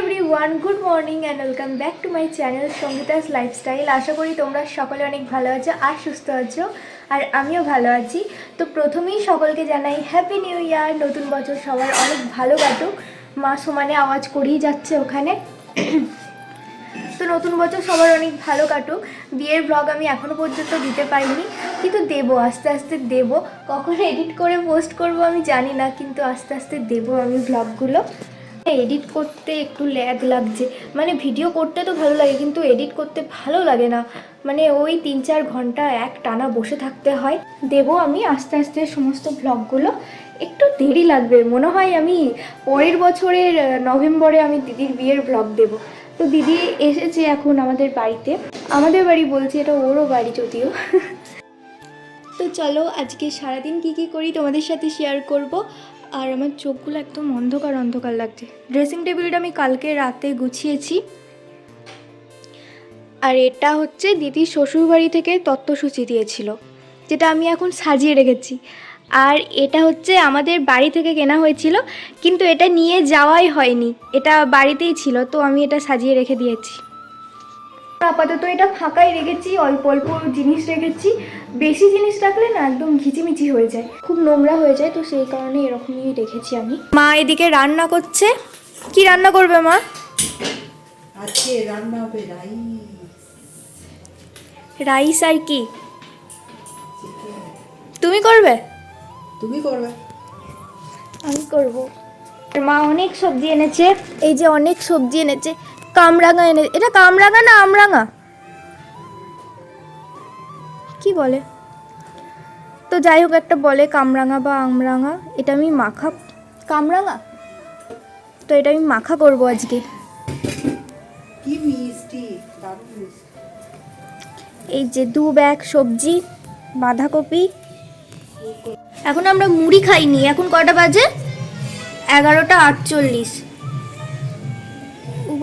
Everyone good morning and welcome back to my channel Sangeeta's lifestyle আশা করি তোমরা সকলে অনেক ভালো আছো আর সুস্থ আছো, আর আমিও ভালো আছি। তো প্রথমেই সকলকে জানাই হ্যাপি নিউ ইয়ার নতুন বছর সবার অনেক ভালো কাটুক। মা সমানে আওয়াজ করেই যাচ্ছে ওখানে। তো নতুন বছর সবার অনেক ভালো কাটুক। বিয়ের ব্লগ আমি এখনও পর্যন্ত দিতে পারিনি, কিন্তু দেবো, আস্তে আস্তে দেবো। কখন এডিট করে পোস্ট করব আমি জানি না, কিন্তু আস্তে আস্তে দেবো আমি ব্লগগুলো এডিট করতে একটু ল্যাগ লাগছে। মানে ভিডিও করতে তো ভালো লাগে, কিন্তু এডিট করতে ভালো লাগে না। মানে ওই তিন চার ঘণ্টা এক টানা বসে থাকতে হয়। দেবো আমি আস্তে আস্তে সমস্ত ব্লগগুলো একটু দেরি লাগবে, মনে হয় আমি পরের বছরের নভেম্বরে আমি দিদির বিয়ের ব্লগ দেবো। তো দিদি এসেছে এখন আমাদের বাড়িতে। আমাদের বাড়ি বলছি এটা ওরও বাড়ি যদিও। তো চলো আজকে সারাদিন কি কি করি তোমাদের সাথে শেয়ার করব। আর আমার চোখগুলো একদম অন্ধকার অন্ধকার লাগছে। ড্রেসিং টেবিলটা আমি কালকে রাতে গুছিয়েছি। আর এটা হচ্ছে দিদির শ্বশুরবাড়ি থেকে তত্ত্বসূচি দিয়েছিল, যেটা আমি এখন সাজিয়ে রেখেছি। আর এটা হচ্ছে আমাদের বাড়ি থেকে কেনা হয়েছিল, কিন্তু এটা নিয়ে যাওয়াই হয়নি। এটা বাড়িতেই ছিল, তো আমি এটা সাজিয়ে রেখে দিয়েছি। আপাতত এটা ফাঁকাই রেখেছি অল্প অল্প জিনিস রেখেছি। বেশি জিনিস রাখলে না একদম ঘিচিমিচি হয়ে যায় খুব নোংরা হয়ে যায় তো সেই কারণে এরকমই রেখেছি আমি। মা এদিকে রান্না করছে। কি রান্না করবে মা? আজকে রান্না হবে রাইস। রাইস আর কি? তুমি করবে? তুমি করবে। আমি করব। মা অনেক সবজি এনেছে এই যে অনেক সবজি এনেছে কামরাঙা এনে এটা কামরাঙা না আমরাঙা? কি বলে? তো যাই হোক একটা বলে কামরাঙা বা আমরাঙা এটা আমি মাখা কামরাঙা? তো এটা আমি মাখা করব আজকে। এই যে দু ব্যাগ সবজি বাঁধাকপি। এখন আমরা মুড়ি খাইনি এখন কটা বাজে? এগারোটা আটচল্লিশ।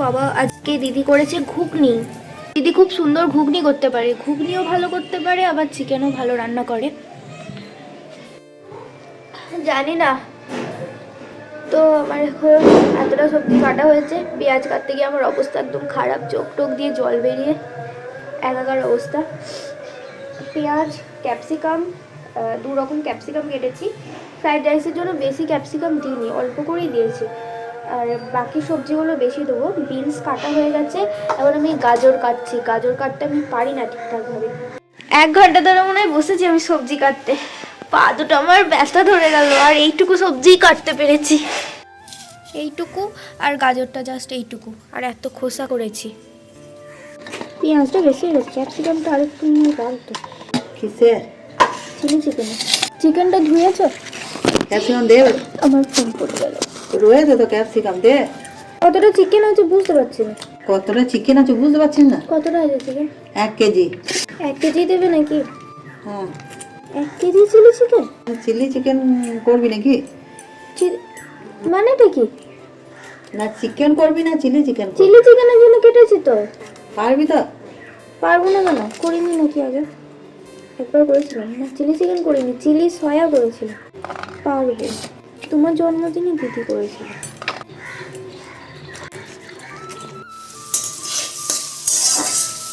বাবা আজকে দিদি করেছে ঘুগনি। দিদি খুব সুন্দর ঘুগনি করতে পারে। ঘুগনিও ভালো করতে পারে, আবার চিকেনও ভালো রান্না করে। জানি না। তো আমার এখন এতটা সবজি কাটা হয়েছে। পেঁয়াজ কাটতে গিয়ে আমার অবস্থা একদম খারাপ। চোখ টোক দিয়ে জল বেরিয়ে একাকার অবস্থা। পেঁয়াজ, ক্যাপসিকাম দু রকম ক্যাপসিকাম কেটেছি। ফ্রাইড রাইসের জন্য বেশি ক্যাপসিকাম দিইনি, অল্প করেই দিয়েছি। আর বাকি সবজিগুলো বেশি দেবো। বিনস কাটা হয়ে গেছে। এখন আমি গাজর কাটছি। গাজর কাটতে আমি পারি না ঠিকঠাকভাবে। এক ঘণ্টা ধরে মনে হয় বসেছি আমি সবজি কাটতে। পা দুটো আমার ব্যথা ধরে গেল আর এইটুকু সবজি কাটতে পেরেছি। এইটুকু আর গাজরটা জাস্ট এইটুকু। আর এত খোসা করেছি। পেঁয়াজটা বেশি হচ্ছে ক্যাপসিকামটা আরেকটু নিয়ে রাখতো কিসের চিলি চিকেন। চিকেনটা ধুয়েছ? ক্যাপসিকাম দে আমার ফোন পড়ে গেল। রয়েছে তো ক্যাপসিকাম দে। কতটা চিকেন আছে বুঝতে পারছি না। কতটা চিকেন আছে বুঝতে পারছেন না? কতটা আছে চিকেন এক কেজি। এক কেজি দেবে নাকি? হ্যাঁ। এক KG chilli chicken chilli chicken করবি নাকি? মানেটা কি? না চিকেন করবি না চিলি চিকেন চিলি চিকেনের জন্য কেটেছি তো। পারবি তো? পারব না কেন? করিনি নাকি আগে? একবার করেছিলাম। না চিলি চিকেন করিনি। চিলি সয়া করেছিলাম। পারব। তোমার জন্মদিনই দিদি করেছিল।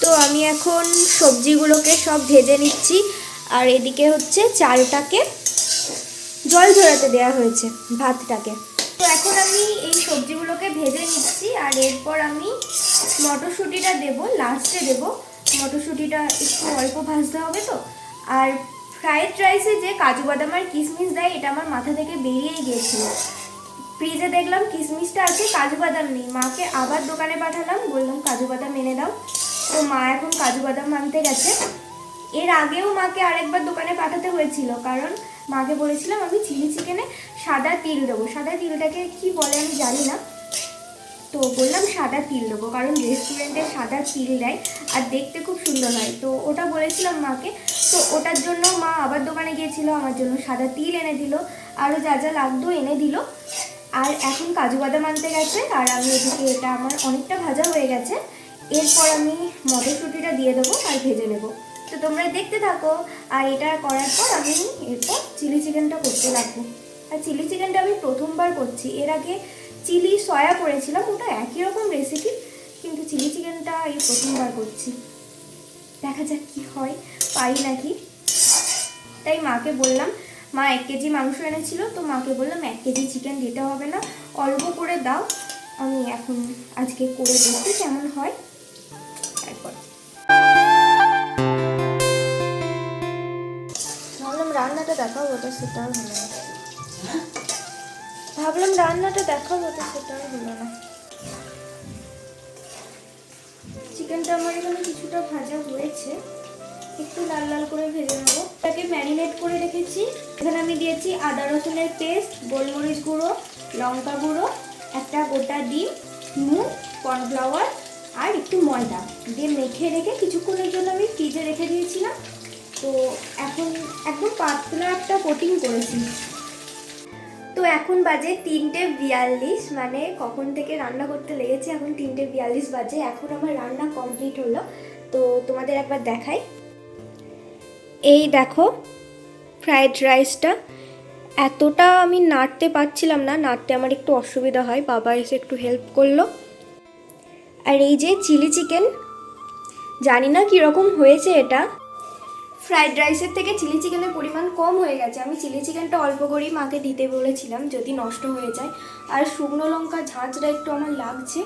তো আমি এখন সবজিগুলোকে সব ভেজে নিচ্ছি, আর এদিকে হচ্ছে চালটাকে জল ঝরাতে দেওয়া হয়েছে, ভাতটাকে। তো এখন আমি এই সবজিগুলোকে ভেজে নিচ্ছি, আর এরপর আমি মটরশুঁটিটা দেব, লাস্টে দেব। মটরশুঁটিটা একটু অল্প ভাজতে হবে তো, আর ফ্রাইড রাইসে যে কাজু বাদাম আর কিশমিশ দেয়, এটা আমার মাথা থেকে বেরিয়েই গিয়েছিল। ফ্রিজে দেখলাম কিশমিশটা আছে, কাজু বাদাম নেই। মাকে আবার দোকানে পাঠালাম, বললাম কাজু বাদাম এনে দাও। তো মা এখন কাজু বাদাম আনতে গেছে। এর আগেও মাকে আরেকবার দোকানে পাঠাতে হয়েছিল, কারণ মাকে বলেছিলাম আমি চিলি চিকেনে সাদা তিল দেবো। সাদা তিলটাকে কি বলে আমি জানি না। তো বললাম সাদা তিল দেবো, কারণ রেস্টুরেন্টে সাদা তিল দেয় আর দেখতে খুব সুন্দর হয়। তো ওটা বলেছিলাম মাকে, তো ওটার জন্য মা আবার দোকানে গিয়েছিল, আমার জন্য সাদা তিল এনে দিল, আরও যা যা লাগতো এনে দিল। আর এখন কাজু বাদাম আনতে গেছে, আর আমি এদিকে এটা আমার অনেকটা ভাজা হয়ে গেছে। এরপর আমি মটরশুঁটিটা দিয়ে দেবো আর ভেজে নেব। তো তোমরা দেখতে থাকো, আর এটা করার পর আমি এরপর চিলি চিকেনটা করতে লাগবো। আর চিলি চিকেনটা আমি প্রথমবার করছি, এর আগে চিলি সয়া করেছিলাম, ওটা একই রকম রেসিপি কিন্তু চিলি চিকেনটা এই প্রথমবার করছি। দেখা যাক কি হয়, পারি নাকি? তাই মাকে বললাম, মা, এক কেজি মাংস এনেছিল, তো মাকে বললাম, এক কেজি চিকেন দিতে হবে না, অল্প করে দাও, আমি এখন আজকে করে দেখি কেমন হয়। তারপর ভাবলাম রান্নাটা দেখাবো তো সেটা আর হলো ভাবলাম রান্নাটা দেখাবো তো সেটা হলো না। চিকেনটা আমার এখানে কিছুটা ভাজা হয়েছে। একটু লাল লাল করে ভেজে নেব। এটাকে ম্যারিনেট করে রেখেছি। এখানে আমি দিয়েছি আদা রসুনের পেস্ট গোলমরিচ গুঁড়ো, লঙ্কা গুঁড়ো, একটা গোটা ডিম, নুন কর্নফ্লাওয়ার আর একটু ময়দা। দিয়ে মেখে রেখে কিছুক্ষণের জন্য আমি ফ্রিজে রেখে দিয়েছিলাম। তো এখন একদম পাতলা একটা কোটিং করেছি। এখন বাজে তিনটে বিয়াল্লিশ মানে কখন থেকে রান্না করতে লেগেছে এখন তিনটে বিয়াল্লিশ বাজে, এখন আমার রান্না কমপ্লিট হলো। তো তোমাদের একবার দেখাই। এই দেখো ফ্রায়েড রাইসটা। এতটা আমি নাড়তে পারছিলাম না, নাড়তে আমার একটু অসুবিধা হয়, বাবা এসে একটু হেল্প করল। আর এই যে চিলি চিকেন, জানি না কীরকম হয়েছে এটা। ফ্রাইড রাইসের থেকে চিলি চিকেনের পরিমাণ কম হয়ে গেছে। আমি চিলি চিকেনটা অল্প করেই মাকে দিতে বলেছিলাম, যদি নষ্ট হয়ে যায়। আর শুকনো লঙ্কা ঝাঁঝটা একটু আমার লাগছে।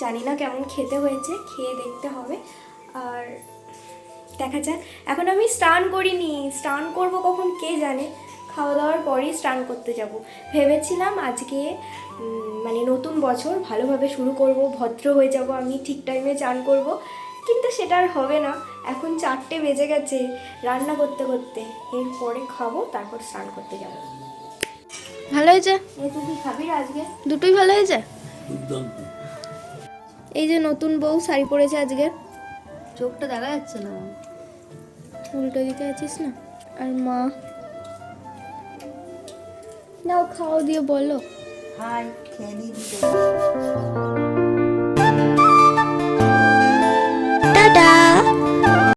জানি না কেমন খেতে হয়েছে, খেয়ে দেখতে হবে। আর দেখা যাক। এখন আমি স্নান করিনি। স্নান করব কখন কে জানে? খাওয়া দাওয়ার পরেই স্নান করতে যাব। ভেবেছিলাম আজকে মানে নতুন বছর, ভালোভাবে শুরু করব, ভদ্র হয়ে যাব, আমি ঠিক টাইমে চান করব। কিন্তু সেটা আর হবে না। এখন চারটে বেজে গেছে রান্না করতে করতে। এরপরে খাব তারপর স্নান করতে যাব। ভালো হয়েছে? তুই খাবি আজকে? দুটোই ভালো হয়েছে? এই যে নতুন বউ শাড়ি পরেছে আজকে। চোখটা দেখা যাচ্ছে না। উল্টো দিকে আছিস না? আর মা? নাও খাও দিয়ে বলো। হাই খেয়ে দিতে